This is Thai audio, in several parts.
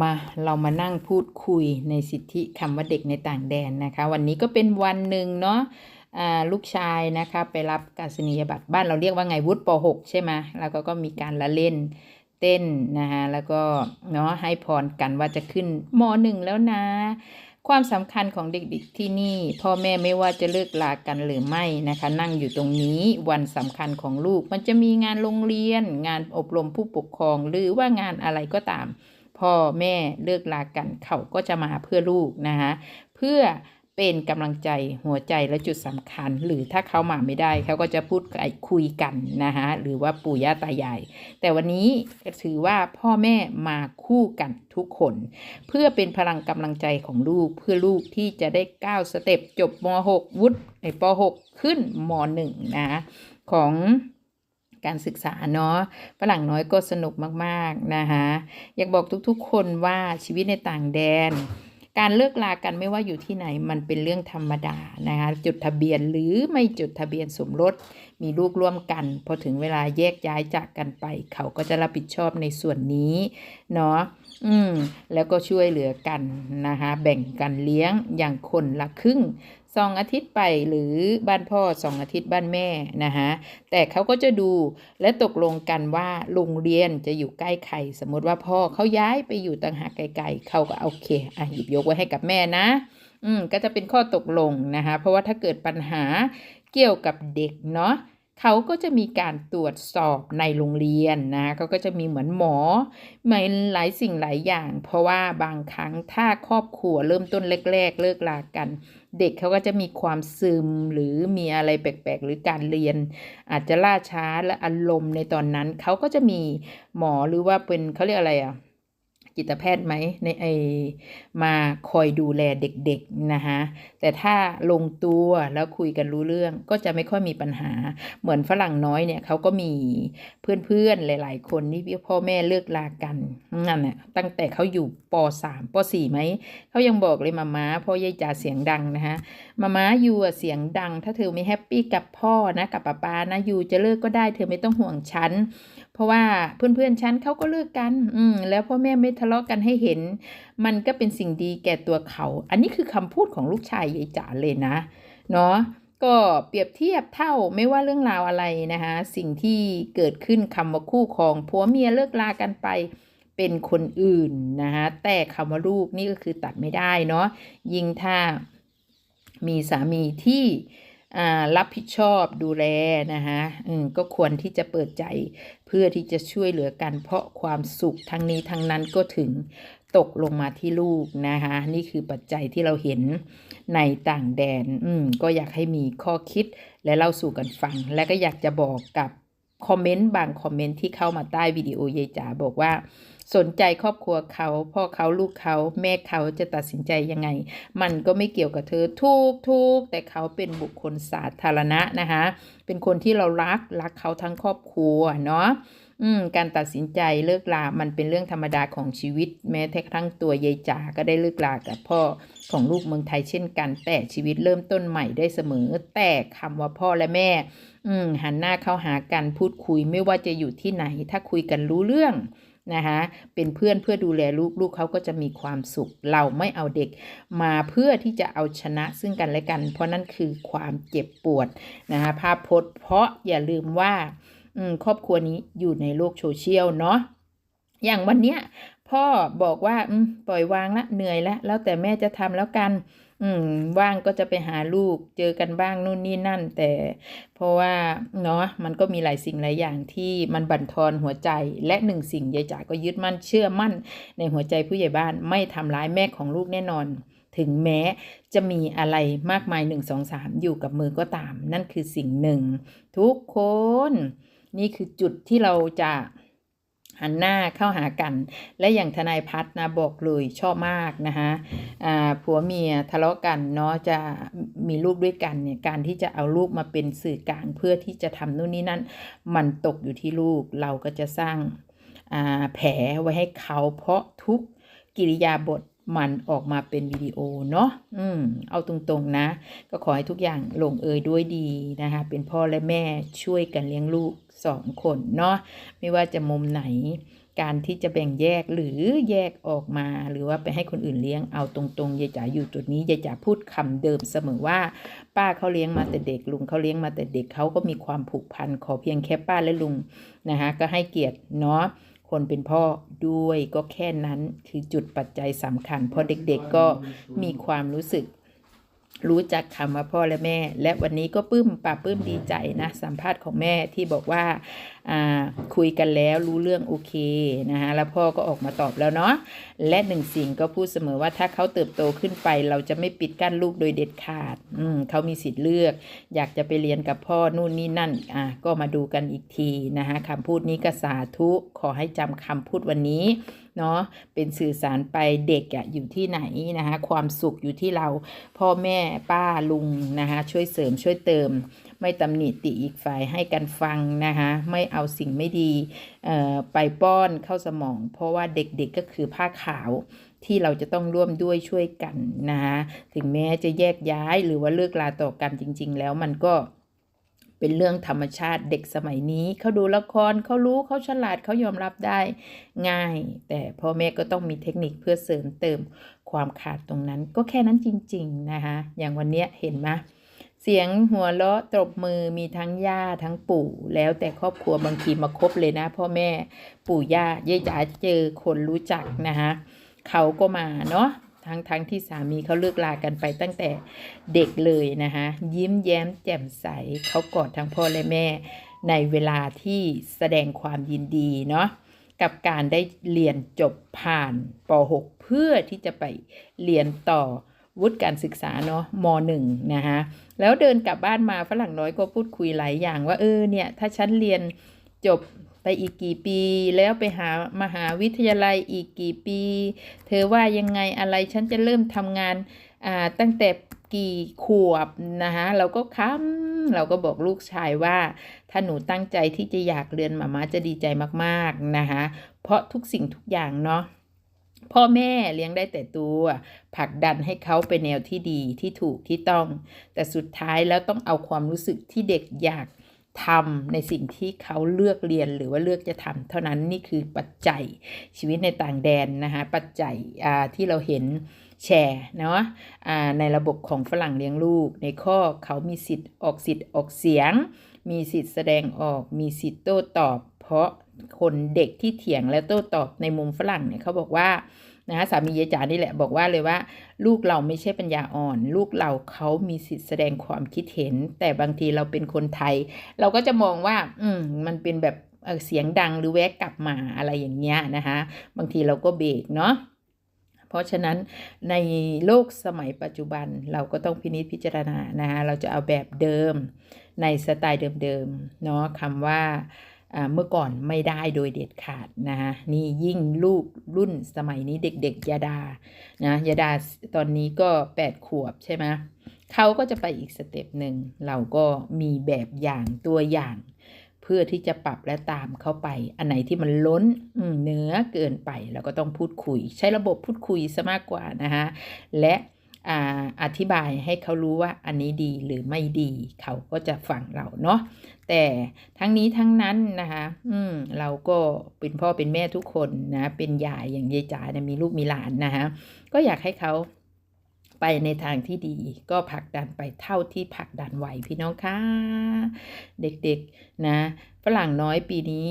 มาเรามานั่งพูดคุยในสิทธิคำว่าเด็กในต่างแดนนะคะ วันนี้ก็เป็นวันหนึ่งเนาะลูกชายนะคะไปรับการศนียบัตรบ้านเราเรียกว่าไงวุฒิป .6 ใช่ไหมแล้วก็ก็มีการละเล่นเต้นนะคะแล้วก็เนาะให้พรกันว่าจะขึ้นม .1 แล้วนะ ความสำคัญของเด็กๆที่นี่ พ่อแม่ไม่ว่าจะเลิกลากันหรือไม่นะคะ นั่งอยู่ตรงนี้วันสำคัญของลูกมันจะมีงานโรงเรียน งานอบรมผู้ปกครองหรือว่างานอะไรก็ตาม พ่อแม่เลิกลากันเขาก็จะมาเพื่อลูกนะคะเพื่อเป็นกำลังใจหัวใจและจุดสำคัญ หรือถ้าเขามาไม่ได้เขาก็จะพูดคุยกันนะคะหรือว่าปู่ย่าตายายแต่วันนี้ถือว่าพ่อแม่มาคู่กันทุกคน เพื่อเป็นพลังกำลังใจของลูกเพื่อลูกที่จะได้ก้าวสเต็ปจบม .6 วุฒิในป .6 ขึ้นม .1 นะของ การศึกษาเนาะฝรั่งน้อยก็สนุกมากๆนะคะอยากบอกทุกๆ คนว่าชีวิตในต่างแดน การเลิกลากันไม่ว่าอยู่ที่ไหนมันเป็นเรื่องธรรมดานะคะจดทะเบียนหรือไม่จดทะเบียนสมรสมีลูกร่วมกัน พอถึงเวลาแยกย้ายจากกันไป เขาก็จะรับผิดชอบในส่วนนี้เนาะ อืมแล้วก็ช่วยเหลือกันนะคะแบ่งกันเลี้ยงอย่างคนละครึ่งสองอาทิตย์ไปหรือบ้านพ่อสองอาทิตย์บ้านแม่นะคะแต่เขาก็จะดูและตกลงกันว่าโรงเรียนจะอยู่ใกล้ใครสมมติว่าพ่อเขาย้ายไปอยู่ต่างหากไกลๆเขาก็โอเคอะหยิบยกไว้ให้กับแม่นะ อืมก็จะเป็นข้อตกลงนะคะเพราะว่าถ้าเกิดปัญหาเกี่ยวกับเด็กเนาะ เขาก็จะมีการตรวจสอบในโรงเรียนนะเขาก็จะมีเหมือนหมอมีหลายสิ่งหลายอย่าง เพราะว่าบางครั้งถ้าครอบครัวเริ่มต้นแรก ๆ เลิกลากัน เด็กเขาก็จะมีความซึมหรือมีอะไรแปลกๆ หรือการเรียน อาจจะล่าช้าและอารมณ์ในตอนนั้นเขาก็จะมีหมอหรือว่าเป็นเขาเรียกอะไรอะ จิตแพทย์ไหมในไอมาคอยดูแลเด็กๆนะคะแต่ถ้าลงตัวแล้วคุยกันรู้เรื่องก็จะไม่ค่อยมีปัญหา เหมือนฝรั่งน้อยเนี่ยเขาก็มีเพื่อนๆหลาย ๆ คนที่พ่อแม่เลิกลากันนั่นแหละตั้งแต่เขาอยู่ป .3 ป .4 ไหมเขายังบอกเลยมาม้าพ่อยายจ่าเสียงดังนะคะมาม้าอยู่เสียงดัง ถ้าเธอไม่แฮปปี้กับพ่อนะกับป้าป้านะอยู่จะเลิกก็ได้เธอไม่ต้องห่วงฉัน เพราะว่าเพื่อนๆฉันเขาก็เลิกกัน อืม แล้วพ่อแม่ไม่ทะเลาะกันให้เห็น มันก็เป็นสิ่งดีแก่ตัวเขา อันนี้คือคำพูดของลูกชายยายจ๋าเลยนะ เนาะก็เปรียบเทียบเท่าไม่ว่าเรื่องราวอะไรนะคะสิ่งที่เกิดขึ้นคำว่าคู่ครองผัวเมียเลิกลากันไปเป็นคนอื่นนะคะแต่คำว่าลูกนี่ก็คือตัดไม่ได้เนาะยิ่งถ้ามีสามีที่รับผิดชอบดูแลนะคะก็ควรที่จะเปิดใจ เพื่อที่จะช่วยเหลือกัน เพราะความสุขทั้งนี้ทั้งนั้นก็ถึงตกลงมาที่ลูกนะคะนี่คือปัจจัยที่เราเห็นในต่างแดน อืมก็อยากให้มีข้อคิดและเล่าสู่กันฟัง และก็อยากจะบอกกับคอมเมนต์บางคอมเมนต์ที่เข้ามาใต้วิดีโอยายจ๋าบอกว่า สนใจครอบครัวเขาพ่อเขาลูกเขาแม่เขาจะตัดสินใจยังไง มันก็ไม่เกี่ยวกับเธอทุกทุกแต่เขาเป็นบุคคลสาธารณะนะคะเป็นคนที่เรารักรักเขาทั้งครอบครัวเนาะอืมการตัดสินใจเลิกลา มันเป็นเรื่องธรรมดาของชีวิต แม้แต่ครั้งตัวยายจ๋าก็ได้เลิกลากับพ่อของลูกเมืองไทยเช่นกัน แต่ชีวิตเริ่มต้นใหม่ได้เสมอ แต่คำว่าพ่อและแม่ อืมหันหน้าเข้าหากันพูดคุยไม่ว่าจะอยู่ที่ไหน ถ้าคุยกันรู้เรื่อง นะคะเป็นเพื่อนเพื่อดูแลลูกลูกเขาก็จะมีความสุข เราไม่เอาเด็กมาเพื่อที่จะเอาชนะซึ่งกันและกัน เพราะนั่นคือความเจ็บปวดนะคะภาพพจน์เพราะอย่าลืมว่าครอบครัวนี้อยู่ในโลกโซเชียลเนาะอย่างวันเนี้ยพ่อบอกว่าปล่อยวางละเหนื่อยล้วแล้วแต่แม่จะทำแล้วกัน อืมว่างก็จะไปหาลูกเจอกันบ้างนู่นนี่นั่น แต่เพราะว่าเนาะมันก็มีหลายสิ่งหลายอย่างที่มันบั่นทอนหัวใจและหนึ่งสิ่งยายจ๋าก็ยึดมั่นเชื่อมั่น ในหัวใจผู้ใหญ่บ้านไม่ทำร้ายแม่ของลูกแน่นอน ถึงแม้จะมีอะไรมากมายหนึ่งสองสามอยู่กับมือก็ตาม นั่นคือสิ่งหนึ่ง ทุกคน นี่คือจุดที่เราจะ หันหน้าเข้าหากัน และอย่างทนายพัฒนะบอกเลยชอบมากนะคะผัวเมียทะเลาะกันเนาะจะมีลูกด้วยกันเนี่ยการที่จะเอาลูกมาเป็นสื่อกลางเพื่อที่จะทำนู่นนี่นั่นมันตกอยู่ที่ลูกเราก็จะสร้างแผลไว้ให้เขาเพราะทุกกิริยาบท มันออกมาเป็นวิดีโอเนาะอืม เอาตรงๆนะ ก็ขอให้ทุกอย่างลงเอยด้วยดีนะคะ เป็นพ่อและแม่ช่วยกันเลี้ยงลูกสองคนเนาะ ไม่ว่าจะมุมไหน การที่จะแบ่งแยกหรือแยกออกมา หรือว่าไปให้คนอื่นเลี้ยง เอาตรงๆยายจ๋าอยู่จุดนี้ยายจ๋าพูดคำเดิมเสมอว่า ป้าเขาเลี้ยงมาแต่เด็ก ลุงเขาเลี้ยงมาแต่เด็กเขาก็มีความผูกพัน ขอเพียงแค่ป้าและลุงนะคะก็ให้เกียรติเนาะ คนเป็นพ่อด้วยก็แค่นั้นคือจุดปัจจัยสำคัญ เพราะเด็กๆก็มีความรู้สึกรู้จักคำว่าพ่อและแม่ และวันนี้ก็ปื้มป่าปื้มดีใจนะ สัมภาษณ์ของแม่ที่บอกว่า คุยกันแล้วรู้เรื่องโอเคนะคะแล้วพ่อก็ออกมาตอบแล้วเนาะและหนึ่งสิ่งก็พูดเสมอว่าถ้าเขาเติบโตขึ้นไป เราจะไม่ปิดกั้นลูกโดยเด็ดขาดอืมเขามีสิทธิ์เลือก อยากจะไปเรียนกับพ่อนู่นนี่นั่นอะก็มาดูกันอีกทีนะคะคำพูดนี้ก็สาธุขอให้จำคำพูดวันนี้เนาะเป็นสื่อสารไปเด็กอะอยู่ที่ไหนนะคะความสุขอยู่ที่เราพ่อแม่ป้าลุงนะคะช่วยเสริมช่วยเติม ไม่ตำหนิติอีกฝ่ายให้กันฟังนะคะไม่เอาสิ่งไม่ดีเอ่อไปป้อนเข้าสมอง เพราะว่าเด็กๆก็คือผ้าขาวที่เราจะต้องร่วมด้วยช่วยกันนะคะถึงแม้จะแยกย้ายหรือว่าเลิกลาต่อกันจริง ๆ แล้วมันก็เป็นเรื่องธรรมชาติเด็กสมัยนี้เขาดูละครเขารู้เขาฉลาดเขายอมรับได้ง่าย แต่พ่อแม่ก็ต้องมีเทคนิคเพื่อเสริมเติมความขาดตรงนั้นก็แค่นั้นจริง ๆ นะคะอย่างวันเนี้ยเห็นไหม เสียงหัวเราะตบมือมีทั้งย่าทั้งปู่ แล้วแต่ครอบครัวบางทีมาครบเลยนะ พ่อแม่ปู่ย่ายายจ๋าเจอคนรู้จักนะคะเขาก็มาเนาะทั้งทั้งที่สามีเขาเลิกลากันไปตั้งแต่เด็กเลยนะคะยิ้มแย้มแจ่มใสเขากอดทั้งพ่อและแม่ ในเวลาที่แสดงความยินดีเนาะกับการได้เรียนจบผ่านป .6 เพื่อที่จะไปเรียนต่อ วุฒิการศึกษาเนาะม .1 นะคะแล้วเดินกลับบ้านมาฝรั่งน้อยก็พูดคุยหลายอย่างว่าเออเนี่ยถ้าฉันเรียนจบไปอีกกี่ปี แล้วไปหามหาวิทยาลัยอีกกี่ปี เธอว่ายังไงอะไรฉันจะเริ่มทำงานอ่าตั้งแต่กี่ขวบนะคะเราก็ค้ำเราก็บอกลูกชายว่า ถ้าหนูตั้งใจที่จะอยากเรียนหมาม่าจะดีใจมากๆนะคะเพราะทุกสิ่งทุกอย่างเนาะ พ่อแม่เลี้ยงได้แต่ตัวผลักดันให้เขาไปแนวที่ดีที่ถูกที่ต้อง แต่สุดท้ายแล้วต้องเอาความรู้สึกที่เด็กอยากทำในสิ่งที่เขาเลือกเรียนหรือว่าเลือกจะทำเท่านั้นนี่คือปัจจัยชีวิตในต่างแดนนะคะปัจจัยที่เราเห็นแชร์เนาะในระบบของฝรั่งเลี้ยงลูก ในข้อเขามีสิทธิ์ออกสิทธิ์ออกเสียง มีสิทธิ์แสดงออกมีสิทธิ์โต้ตอบ เพราะ คนเด็กที่เถียงและโต้ตอบในมุมฝรั่งเนี่ยเขาบอกว่านะสามียายจ๋านี่แหละบอกว่าเลยว่า ลูกเราไม่ใช่ปัญญาอ่อน ลูกเราเขามีสิทธิ์แสดงความคิดเห็น แต่บางทีเราเป็นคนไทย เราก็จะมองว่า อืมมันเป็นแบบเเสียงดังหรือแวะกลับมาอะไรอย่างเงี้ยนะคะบางทีเราก็เบรกเนาะเพราะฉะนั้นในโลกสมัยปัจจุบันเราก็ต้องพินิจพิจารณานะคะเราจะเอาแบบเดิมในสไตล์เดิมๆเนาะคำว่า เมื่อก่อนไม่ได้โดยเด็ดขาดนะคะนี่ยิ่งลูกรุ่นสมัยนี้เด็กๆยาดานะยาดาตอนนี้ก็ 8 ขวบใช่ไหมเขาก็จะไปอีกสเต็ปหนึ่งเราก็มีแบบอย่างตัวอย่าง เพื่อที่จะปรับและตามเข้าไป อันไหนที่มันล้นเหนือเกินไปเราก็ต้องพูดคุย ใช้ระบบพูดคุยซะมากกว่านะคะและ อ่าอธิบายให้เขารู้ว่าอันนี้ดีหรือไม่ดีเขาก็จะฟังเราเนาะแต่ทั้งนี้ทั้งนั้นนะคะอืมเราก็เป็นพ่อเป็นแม่ทุกคนนะเป็นยายอย่างยายจ๋าเนี่ยมีลูกมีหลานนะคะก็อยากให้เขาไปในทางที่ดีก็ผลักดันไปเท่าที่ผลักดันไหวพี่น้องค่ะเด็กๆนะฝรั่งน้อยปีนี้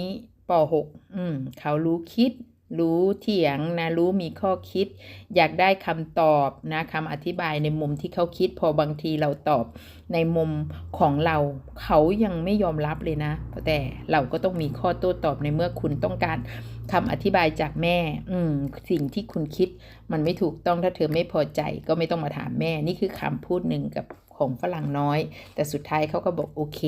ป .6 อืมเขารู้คิด รู้เถียงนะรู้มีข้อคิด อยากได้คำตอบนะคำอธิบายในมุมที่เขาคิด พอบางทีเราตอบในมุมของเรา เขายังไม่ยอมรับเลยนะ แต่เราก็ต้องมีข้อโต้ตอบในเมื่อคุณต้องการคำอธิบายจากแม่ อืมสิ่งที่คุณคิด มันไม่ถูกต้องถ้าเธอไม่พอใจ ก็ไม่ต้องมาถามแม่นี่คือคำพูดหนึ่งกับ ของฝรั่งน้อย แต่สุดท้ายเขาก็บอกโอเค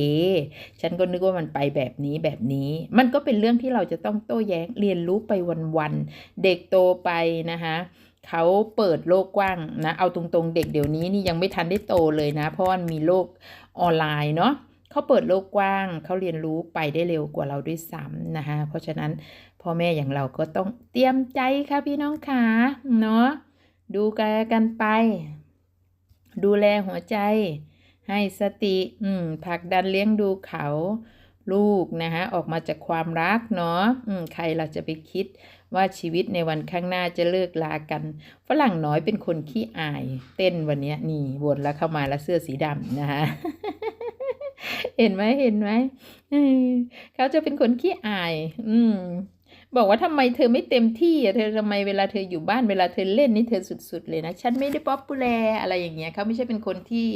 ฉันก็นึกว่ามันไปแบบนี้แบบนี้ มันก็เป็นเรื่องที่เราจะต้องโต้แย้งเรียนรู้ไปวันๆเด็กโตไปนะคะเขาเปิดโลกกว้างนะ เอาตรงๆ เด็กเดี๋ยวนี้นี่ยังไม่ทันได้โตเลยนะ เพราะว่ามีโลกออนไลน์เนาะเขาเปิดโลกกว้าง เขาเรียนรู้ไปได้เร็วกว่าเราด้วยซ้ำนะคะ เพราะฉะนั้นพ่อแม่อย่างเราก็ต้องเตรียมใจค่ะพี่น้องขาเนาะดูกันไป ดูแลหัวใจ ให้สติอืมผลักดันเลี้ยงดูเขาลูกนะคะออกมาจากความรักเนาะอืมใครล่ะจะไปคิดว่าชีวิตในวันข้างหน้าจะเลิกลากัน ฝรั่งน้อยเป็นคนขี้อาย เต้นวันนี้นี่วนแล้วเข้ามาแล้วเสื้อสีดำนะคะเห็นไหมเห็นไหมเออเขาจะเป็นคนขี้อาย อืม บอกว่าทำไมเธอไม่เต็มที่อะเธอทำไมเวลาเธออยู่บ้านเวลาเธอเล่นนี่เธอสุด ๆ เลยนะ ฉันไม่ได้ป๊อปปูแลอะไรอย่างเงี้ยเขาไม่ใช่เป็นคนที่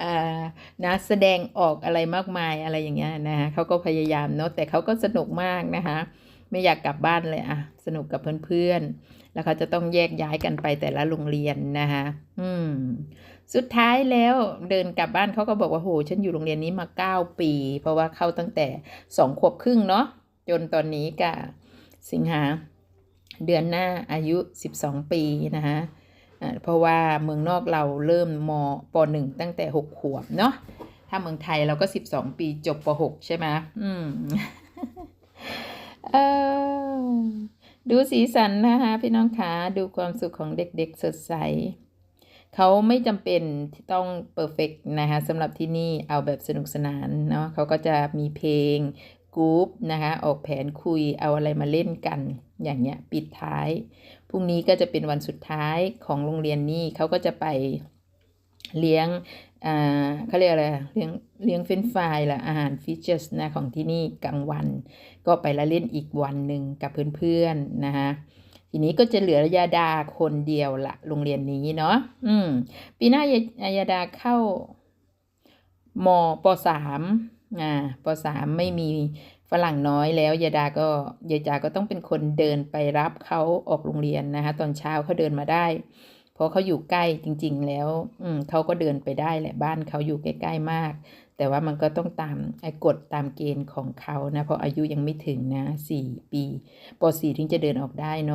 อ่านะแสดงออกอะไรมากมายอะไรอย่างเงี้ยนะคะเขาก็พยายามเนาะแต่เขาก็สนุกมากนะคะไม่อยากกลับบ้านเลยอะสนุกกับเพื่อนๆ แล้วเขาจะต้องแยกย้ายกันไปแต่ละโรงเรียนนะคะอืม สุดท้ายแล้วเดินกลับบ้านเขาก็บอกว่าโหฉันอยู่โรงเรียนนี้มา 9 ปี เพราะว่าเข้าตั้งแต่สองขวบครึ่งเนาะจนตอนนี้ก็ สิงหาเดือนหน้าอายุ 12 ปีนะคะเพราะว่าเมืองนอกเราเริ่มมป .1 ตั้งแต่ 6 ขวบเนาะถ้าเมืองไทยเราก็ 12 ปีจบป .6 ใช่ไหมอืมเออดูสีสันนะคะพี่น้องคะดูความสุขของเด็กๆสดใสเขาไม่จำเป็นที่ต้องเ e อร์เฟกนะคะสำหรับที่นี่เอาแบบสนุกสนานเนาะเขาก็จะมีเพลง กรุ๊ปนะคะออกแผนคุยเอาอะไรมาเล่นกัน อย่างเงี้ยปิดท้ายพรุ่งนี้ก็จะเป็นวันสุดท้ายของโรงเรียนนี่เขาก็จะไปเลี้ยงอ่าเขาเรียกอะไรเลี้ยงเลี้ยงเฟนฟรายละอาหารฟีเจอร์สนะของที่นี่กลางวัน ก็ไปละเล่นอีกวันหนึ่งกับเพื่อนๆนะคะทีนี้ก็จะเหลือยาดาคนเดียวละโรงเรียนนี้เนาะอืมปีหน้ายายาดาเข้ามปสาม อ่าปสามไม่มีฝรั่งน้อยแล้วยาดาก็ยายดาก็ต้องเป็นคนเดินไปรับเขาออกโรงเรียนนะคะตอนเช้าเขาเดินมาได้ เพราะเขาอยู่ใกล้จริง ๆ แล้วอืมเขาก็เดินไปได้แหละบ้านเขาอยู่ใกล้ๆมาก แต่ว่ามันก็ต้องตามไอ้กฎตามเกณฑ์ของเขานะเพราะอายุยังไม่ถึงนะสี่ปีปสี่ถึงจะเดินออกได้เนาะ